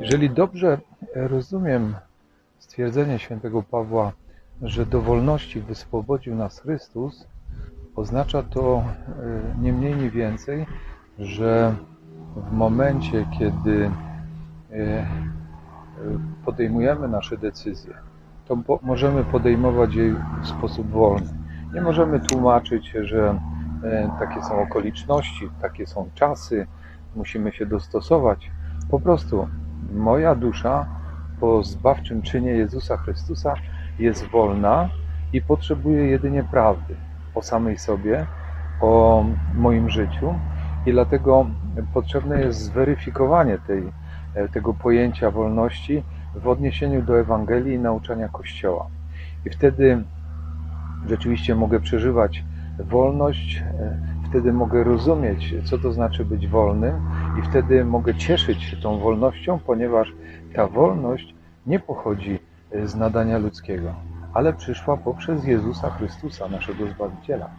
Jeżeli dobrze rozumiem stwierdzenie świętego Pawła, że do wolności wyswobodził nas Chrystus, oznacza to e, nie mniej, nie więcej, że w momencie, kiedy e, e, podejmujemy nasze decyzje, to możemy podejmować je w sposób wolny. Nie możemy tłumaczyć, że takie są okoliczności, takie są czasy, musimy się dostosować. Po prostu moja dusza po zbawczym czynie Jezusa Chrystusa jest wolna i potrzebuje jedynie prawdy o samej sobie, o moim życiu i dlatego potrzebne jest zweryfikowanie tej, e, tego pojęcia wolności w odniesieniu do Ewangelii i nauczania Kościoła. I wtedy rzeczywiście mogę przeżywać wolność, e, wtedy mogę rozumieć, co to znaczy być wolnym, i wtedy mogę cieszyć się tą wolnością, ponieważ ta wolność nie pochodzi z nadania ludzkiego, ale przyszła poprzez Jezusa Chrystusa, naszego Zbawiciela.